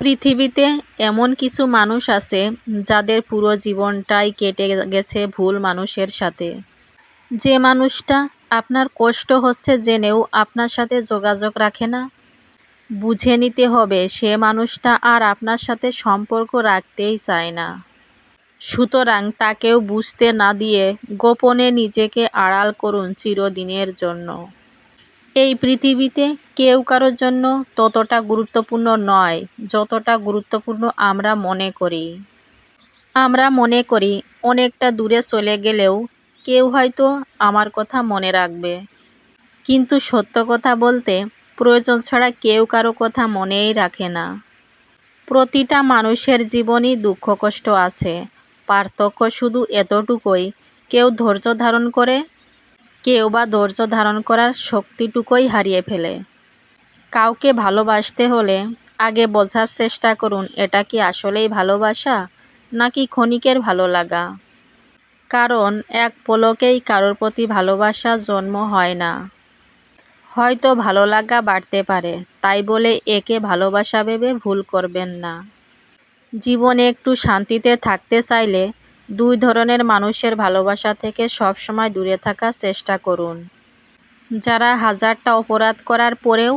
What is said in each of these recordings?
পৃথিবীতে এমন কিছু মানুষ আছে যাদের পুরো জীবনটাই কেটে গেছে ভুল মানুষের সাথে। যে মানুষটা আপনার কষ্ট হচ্ছে জেনেও আপনার সাথে যোগাযোগ রাখে না। বুঝে নিতে হবে সে মানুষটা আর আপনার সাথে সম্পর্ক রাখতেই চায় না। সুতরাং তাকেও বুঝতে না দিয়ে গোপনে নিজেকে আড়াল করুন চিরদিনের জন্য। এই পৃথিবীতে কেউ কারোর জন্য ততটা গুরুত্বপূর্ণ নয়, যতটা গুরুত্বপূর্ণ আমরা মনে করি। আমরা মনে করি অনেকটা দূরে চলে গেলেও কেউ হয়তো আমার কথা মনে রাখবে। কিন্তু সত্য কথা বলতে প্রয়োজন ছাড়া কেউ কারও কথা মনেই রাখে না। প্রতিটা মানুষের জীবনই দুঃখ কষ্ট আছে, পার্থক্য শুধু এতটুকুই, কেউ ধৈর্য ধারণ করে কেউ বা ধৈর্য ধারণ করার শক্তিটুকুই হারিয়ে ফেলে। কাউকে ভালোবাসতে হলে আগে বোঝার চেষ্টা করুন, এটা কি আসলেই ভালোবাসা, নাকি ক্ষণিকের ভালো লাগা? কারণ এক পলকেই কারোর প্রতি ভালোবাসা জন্ম হয় না। হয়তো ভালো লাগা বাড়তে পারে, তাই বলে একে ভালোবাসা ভেবে ভুল করবেন না। জীবনে একটু শান্তিতে থাকতে চাইলে দুই ধরনের মানুষের ভালোবাসা থেকে সবসময় দূরে থাকার চেষ্টা করুন। যারা হাজারটা অপরাধ করার পরেও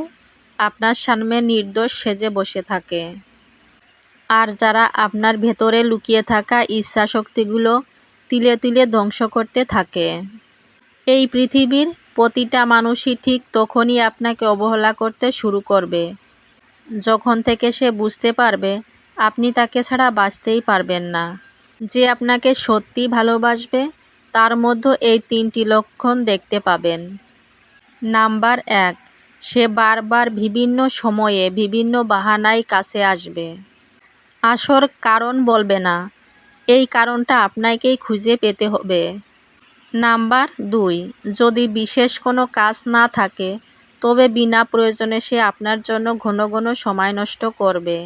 আপনার সামনে নির্দোষ সেজে বসে থাকে। আর যারা আপনার ভেতরে লুকিয়ে থাকা ইচ্ছা শক্তিগুলো তিলে তিলে ধ্বংস করতে থাকে। এই পৃথিবীর প্রতিটা মানুষই ঠিক তখনই আপনাকে অবহেলা করতে শুরু করবে। যখন থেকে সে বুঝতে পারবে, আপনি তাকে ছাড়া বাঁচতেই পারবেন না। যে আপনাকে সত্যি ভালোবাসবে, তার মধ্যে এই তিনটি লক্ষণ দেখতে পাবেন। নাম্বার এক, সে বারবার বিভিন্ন সময়ে বিভিন্ন বাহানায় কাছে আসবে। আসর কারণ বলবে না, এই কারণটা আপনাকেই খুঁজে পেতে হবে। নাম্বার দুই, যদি বিশেষ কোনো কাজ না থাকে, তবে বিনা প্রয়োজনে সে আপনার জন্য ঘন ঘন সময় নষ্ট করবে।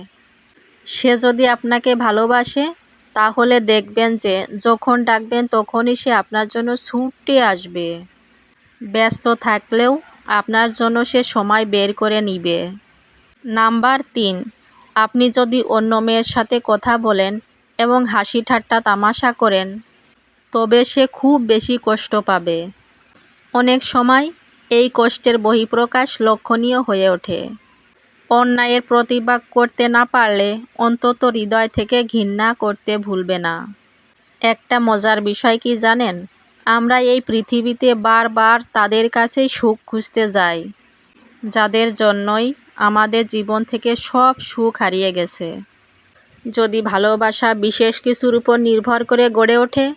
সে যদি আপনাকে ভালোবাসে তাহলে দেখবেন যে, যখন ডাকবেন তখনই সে আপনার জন্য ছুটে আসবে। ব্যস্ত থাকলেও আপনার জন্য সে সময় বের করে নিবে। নাম্বার তিন, আপনি যদি অন্য মেয়ের সাথে কথা বলেন এবং হাসি ঠাট্টা তামাশা করেন, তবে সে খুব বেশি কষ্ট পাবে। অনেক সময় এই কষ্টের বহিঃপ্রকাশ লক্ষণীয় হয়ে ওঠে। অন্যায়ের প্রতিবাদ করতে না পারলে অন্তত হৃদয় থেকে ঘৃণা করতে ভুলবে না। একটা মজার বিষয় কি জানেন? আমরা এই পৃথিবীতে বারবার তাদের কাছেই সুখ খুঁজতে যাই, যাদের জন্যই আমাদের জীবন থেকে সব সুখ হারিয়ে গেছে। যদি ভালোবাসা বিশেষ কিছুর উপর নির্ভর করে গড়ে ওঠে,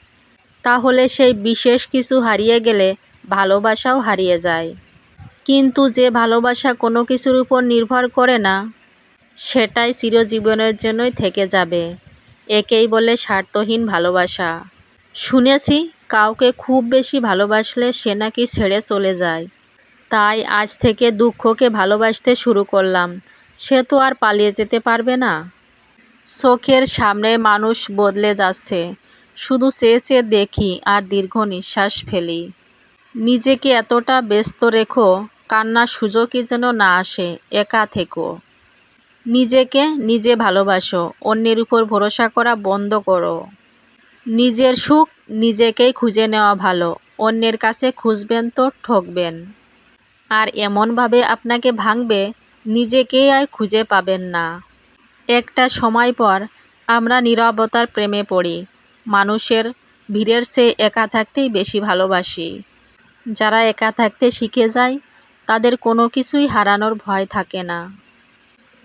তাহলে সেই বিশেষ কিছু হারিয়ে গেলে ভালোবাসাও হারিয়ে যায়। কিন্তু যে ভালোবাসা কোনো কিছুর উপর নির্ভর করে না, সেটাই চিরজীবনের জন্যই থেকে যাবে। একেই বলে স্বার্থহীন ভালোবাসা। শুনেছি, কাউকে খুব বেশি ভালোবাসলে সে নাকি ছেড়ে চলে যায়। তাই আজ থেকে দুঃখকে ভালোবাসতে শুরু করলাম। সে তো আর পালিয়ে যেতে পারবে না। চোখের সামনে মানুষ বদলে যাচ্ছে। শুধু চেয়ে চেয়ে দেখি আর দীর্ঘ নিঃশ্বাস ফেলি। নিজেকে এতটা ব্যস্ত রেখো কান্নার সুযোগই যেন না আসে, একা থেকো। নিজেকে নিজে ভালোবাসো, অন্যের উপর ভরসা করা বন্ধ করো। নিজের সুখ নিজেকেই খুঁজে নেওয়া ভালো, অন্যের কাছে খুঁজবেন তো ঠকবেন। আর এমনভাবে আপনাকে ভাঙবে, নিজেকেই আর খুঁজে পাবেন না। একটা সময় পর আমরা নিরবতার প্রেমে পড়ি, মানুষের ভিড়ের চেয়ে একা থাকতেই বেশি ভালোবাসি। যারা একা থাকতে শিখে যায় তাদের কোনো কিছুই হারানোর ভয় থাকে না।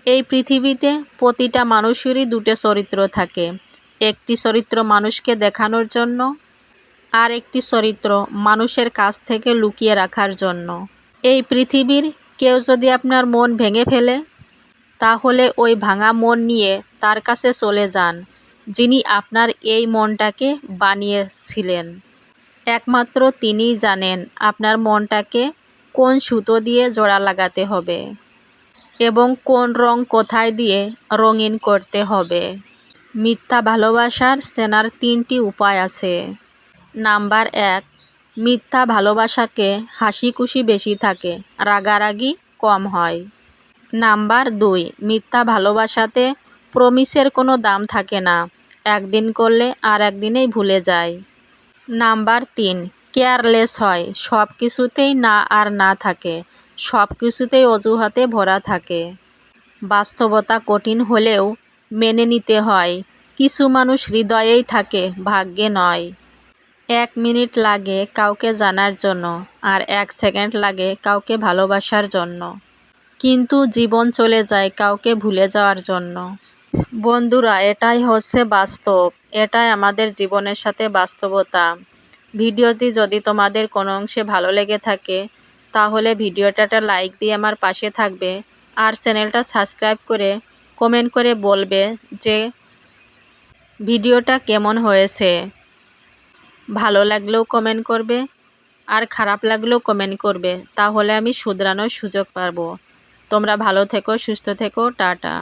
এই পৃথিবীতে প্রতিটা মানুষেরই দুটো চরিত্র থাকে, একটি চরিত্র মানুষকে দেখানোর জন্য আর একটি চরিত্র মানুষের কাছ থেকে লুকিয়ে রাখার জন্য। এই পৃথিবীর কেউ যদি আপনার মন ভেঙে ফেলে, তাহলে ওই ভাঙা মন নিয়ে তার কাছে চলে যান, যিনি আপনার এই মনটাকে বানিয়েছিলেন। একমাত্র তিনিই জানেন আপনার মনটাকে কোন সুতো দিয়ে জোড়া লাগাতে হবে এবং কোন রং কোথায় দিয়ে রঙিন করতে হবে। মিথ্যা ভালোবাসার চেনার তিনটি উপায় আছে। নাম্বার এক, মিথ্যা ভালোবাসাকে হাসি খুশি বেশি থাকে, রাগারাগি কম হয়। নাম্বার দুই, মিথ্যা ভালোবাসাতে প্রমিসের কোনো দাম থাকে না, একদিন করলে আর একদিনেই ভুলে যায়। নাম্বার তিন কেয়ারলেস হয়। সব কিছুতেই না আর না থাকে। সব কিছুতেই অজুহাতে ভরা থাকে। বাস্তবতা কঠিন হলেও মেনে নিতে হয়। কিছু মানুষ হৃদয়েই থাকে, ভাগ্যে নয়। এক মিনিট লাগে কাউকে জানার জন্য আর এক সেকেন্ড লাগে কাউকে ভালোবাসার জন্য। কিন্তু জীবন চলে যায় কাউকে ভুলে যাওয়ার জন্য। বন্ধুরা, এটাই হচ্ছে বাস্তব। এটাই আমাদের জীবনের সাথে বাস্তবতা। ভিডিওটি যদি তোমাদের কোনো অংশে ভালো লেগে থাকে, তাহলে ভিডিওটাটা লাইক দিয়ে আমার পাশে থাকবে। আর চ্যানেলটা সাবস্ক্রাইব করে কমেন্ট করে বলবে যে ভিডিওটা কেমন হয়েছে। ভালো লাগলেও কমেন্ট করবে, আর খারাপ লাগলেও কমেন্ট করবে। তাহলে আমি শুধরানোর সুযোগ পাবো। তোমরা ভালো থেকো, সুস্থ থেকো, টাটা।